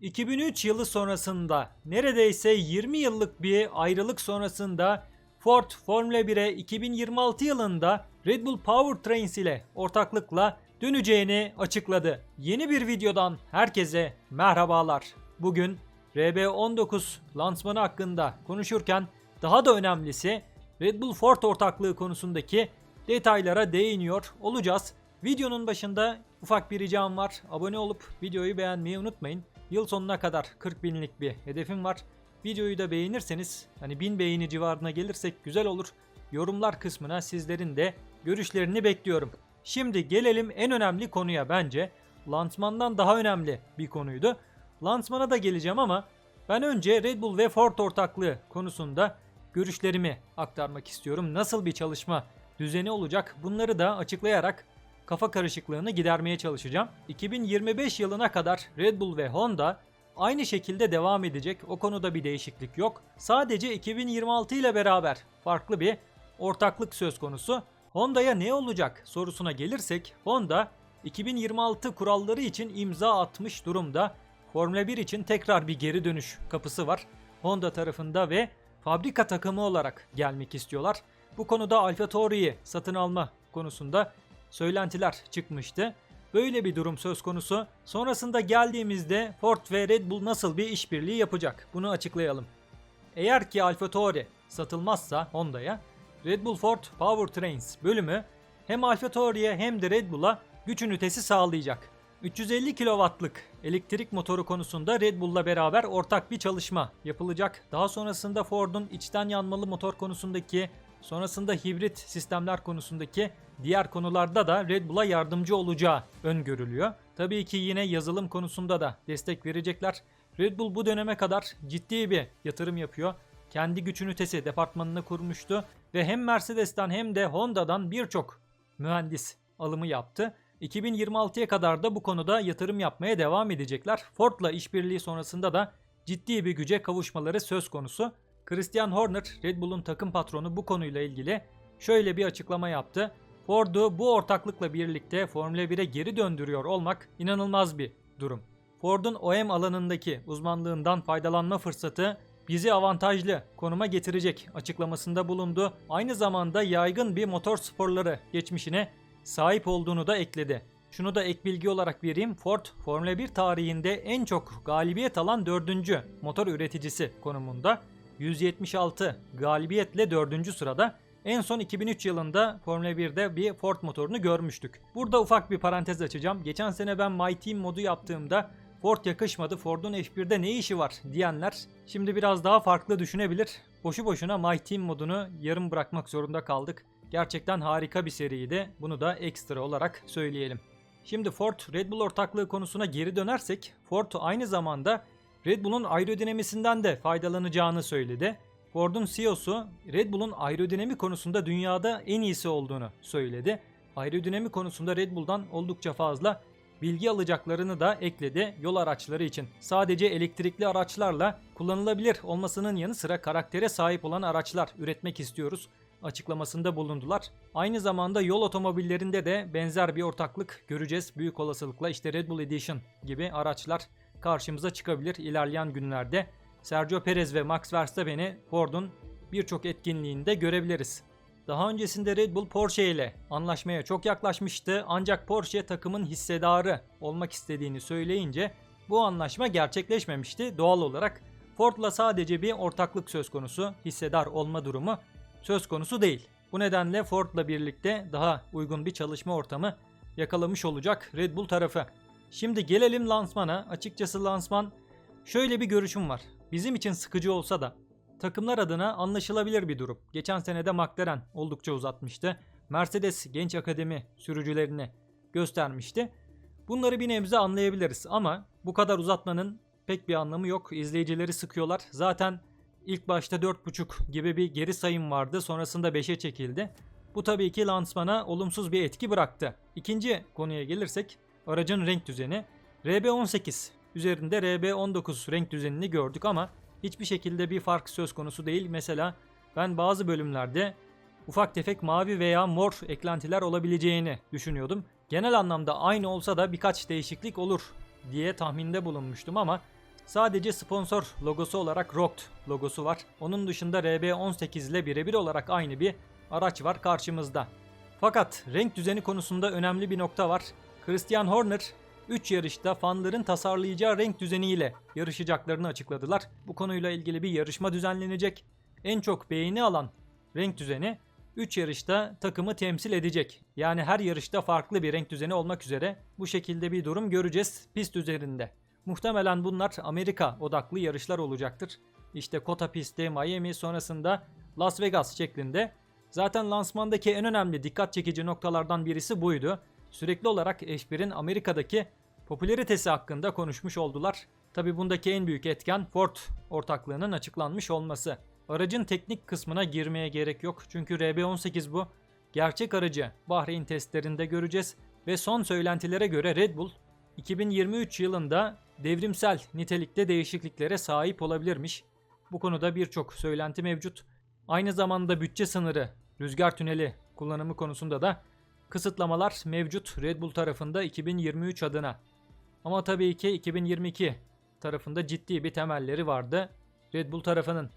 2003 yılı sonrasında neredeyse 20 yıllık bir ayrılık sonrasında Ford Formula 1'e 2026 yılında Red Bull Powertrains ile ortaklıkla döneceğini açıkladı. Yeni bir videodan herkese merhabalar. Bugün RB19 lansmanı hakkında konuşurken daha da önemlisi Red Bull Ford ortaklığı konusundaki detaylara değiniyor olacağız. Videonun başında ufak bir ricam var. Abone olup videoyu beğenmeyi unutmayın. Yıl sonuna kadar 40 binlik bir hedefim var. Videoyu da beğenirseniz hani 1000 beğeni civarına gelirsek güzel olur. Yorumlar kısmına sizlerin de görüşlerini bekliyorum. Şimdi gelelim en önemli konuya bence. Lansmandan daha önemli bir konuydu. Lansmana da geleceğim ama ben önce Red Bull ve Ford ortaklığı konusunda görüşlerimi aktarmak istiyorum. Nasıl bir çalışma düzeni olacak bunları da açıklayarak kafa karışıklığını gidermeye çalışacağım. 2025 yılına kadar Red Bull ve Honda aynı şekilde devam edecek. O konuda bir değişiklik yok. Sadece 2026 ile beraber farklı bir ortaklık söz konusu. Honda'ya ne olacak sorusuna gelirsek Honda 2026 kuralları için imza atmış durumda. Formula 1 için tekrar bir geri dönüş kapısı var. Honda tarafında ve fabrika takımı olarak gelmek istiyorlar. Bu konuda AlphaTauri'yi satın alma konusunda söylentiler çıkmıştı. Böyle bir durum söz konusu. Sonrasında geldiğimizde Ford ve Red Bull nasıl bir işbirliği yapacak? Bunu açıklayalım. Eğer ki AlphaTauri satılmazsa Honda'ya Red Bull Ford Powertrains bölümü hem AlphaTauri'ye hem de Red Bull'a güç ünitesi sağlayacak. 350 kW'lık elektrik motoru konusunda Red Bull'la beraber ortak bir çalışma yapılacak. Daha sonrasında Ford'un içten yanmalı motor konusundaki, sonrasında hibrit sistemler konusundaki diğer konularda da Red Bull'a yardımcı olacağı öngörülüyor. Tabii ki yine yazılım konusunda da destek verecekler. Red Bull bu döneme kadar ciddi bir yatırım yapıyor. Kendi güç ünitesi departmanını kurmuştu ve hem Mercedes'ten hem de Honda'dan birçok mühendis alımı yaptı. 2026'ya kadar da bu konuda yatırım yapmaya devam edecekler. Ford'la işbirliği sonrasında da ciddi bir güce kavuşmaları söz konusu. Christian Horner, Red Bull'un takım patronu bu konuyla ilgili şöyle bir açıklama yaptı. Ford'u bu ortaklıkla birlikte Formula 1'e geri döndürüyor olmak inanılmaz bir durum. Ford'un OEM alanındaki uzmanlığından faydalanma fırsatı bizi avantajlı konuma getirecek açıklamasında bulundu. Aynı zamanda yaygın bir motor sporları geçmişine sahip olduğunu da ekledi. Şunu da ek bilgi olarak vereyim. Ford Formula 1 tarihinde en çok galibiyet alan 4. motor üreticisi konumunda. 176 galibiyetle 4. sırada. En son 2003 yılında Formula 1'de bir Ford motorunu görmüştük. Burada ufak bir parantez açacağım. Geçen sene ben My Team modu yaptığımda Ford yakışmadı, Ford'un F1'de ne işi var diyenler şimdi biraz daha farklı düşünebilir. Boşu boşuna My Team modunu yarım bırakmak zorunda kaldık. Gerçekten harika bir seriydi. Bunu da ekstra olarak söyleyelim. Şimdi Ford Red Bull ortaklığı konusuna geri dönersek Ford aynı zamanda Red Bull'un aerodinamisinden de faydalanacağını söyledi. Ford'un CEO'su Red Bull'un aerodinami konusunda dünyada en iyisi olduğunu söyledi. Aerodinami konusunda Red Bull'dan oldukça fazla bilgi alacaklarını da ekledi yol araçları için. Sadece elektrikli araçlarla kullanılabilir olmasının yanı sıra karaktere sahip olan araçlar üretmek istiyoruz açıklamasında bulundular. Aynı zamanda yol otomobillerinde de benzer bir ortaklık göreceğiz. Büyük olasılıkla işte Red Bull Edition gibi araçlar karşımıza çıkabilir ilerleyen günlerde. Sergio Perez ve Max Verstappen'i Ford'un birçok etkinliğinde görebiliriz. Daha öncesinde Red Bull Porsche ile anlaşmaya çok yaklaşmıştı ancak Porsche takımın hissedarı olmak istediğini söyleyince bu anlaşma gerçekleşmemişti. Doğal olarak Ford'la sadece bir ortaklık söz konusu, hissedar olma durumu söz konusu değil. Bu nedenle Ford'la birlikte daha uygun bir çalışma ortamı yakalamış olacak Red Bull tarafı. Şimdi gelelim lansmana. Açıkçası lansman şöyle bir görüşüm var. Bizim için sıkıcı olsa da takımlar adına anlaşılabilir bir durum. Geçen sene de McLaren oldukça uzatmıştı. Mercedes genç akademi sürücülerini göstermişti. Bunları bir nebze anlayabiliriz ama bu kadar uzatmanın pek bir anlamı yok. İzleyicileri sıkıyorlar. Zaten ilk başta 4.5 gibi bir geri sayım vardı. Sonrasında 5'e çekildi. Bu tabii ki lansmana olumsuz bir etki bıraktı. İkinci konuya gelirsek aracın renk düzeni. RB18 üzerinde RB19 renk düzenini gördük ama hiçbir şekilde bir fark söz konusu değil. Mesela ben bazı bölümlerde ufak tefek mavi veya mor eklentiler olabileceğini düşünüyordum. Genel anlamda aynı olsa da birkaç değişiklik olur diye tahminde bulunmuştum ama Sadece sponsor logosu olarak Rokt logosu var. Onun dışında RB18 ile birebir olarak aynı bir araç var karşımızda. Fakat renk düzeni konusunda önemli bir nokta var. Christian Horner 3 yarışta fanların tasarlayacağı renk düzeniyle yarışacaklarını açıkladılar. Bu konuyla ilgili bir yarışma düzenlenecek. En çok beğeni alan renk düzeni 3 yarışta takımı temsil edecek. Yani her yarışta farklı bir renk düzeni olmak üzere bu şekilde bir durum göreceğiz pist üzerinde. Muhtemelen bunlar Amerika odaklı yarışlar olacaktır. İşte Kota pisti, Miami sonrasında Las Vegas şeklinde. Zaten lansmandaki en önemli dikkat çekici noktalardan birisi buydu. Sürekli olarak F1'in Amerika'daki popülaritesi hakkında konuşmuş oldular. Tabi bundaki en büyük etken Ford ortaklığının açıklanmış olması. Aracın teknik kısmına girmeye gerek yok çünkü RB18 bu. Gerçek aracı Bahreyn testlerinde göreceğiz ve son söylentilere göre Red Bull 2023 yılında devrimsel nitelikte değişikliklere sahip olabilirmiş. Bu konuda birçok söylenti mevcut. Aynı zamanda bütçe sınırı, rüzgar tüneli kullanımı konusunda da kısıtlamalar mevcut Red Bull tarafında 2023 adına. Ama tabii ki 2022 tarafında ciddi bir temelleri vardı Red Bull tarafının.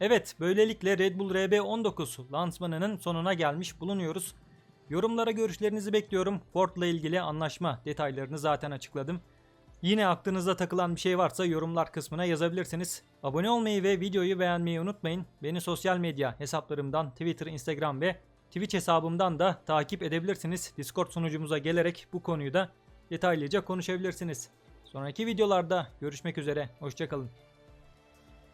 Evet, böylelikle Red Bull RB19 lansmanının sonuna gelmiş bulunuyoruz. Yorumlara görüşlerinizi bekliyorum. Ford'la ilgili anlaşma detaylarını zaten açıkladım. Yine aklınıza takılan bir şey varsa yorumlar kısmına yazabilirsiniz. Abone olmayı ve videoyu beğenmeyi unutmayın. Beni sosyal medya hesaplarımdan Twitter, Instagram ve Twitch hesabımdan da takip edebilirsiniz. Discord sunucumuza gelerek bu konuyu da detaylıca konuşabilirsiniz. Sonraki videolarda görüşmek üzere. Hoşçakalın.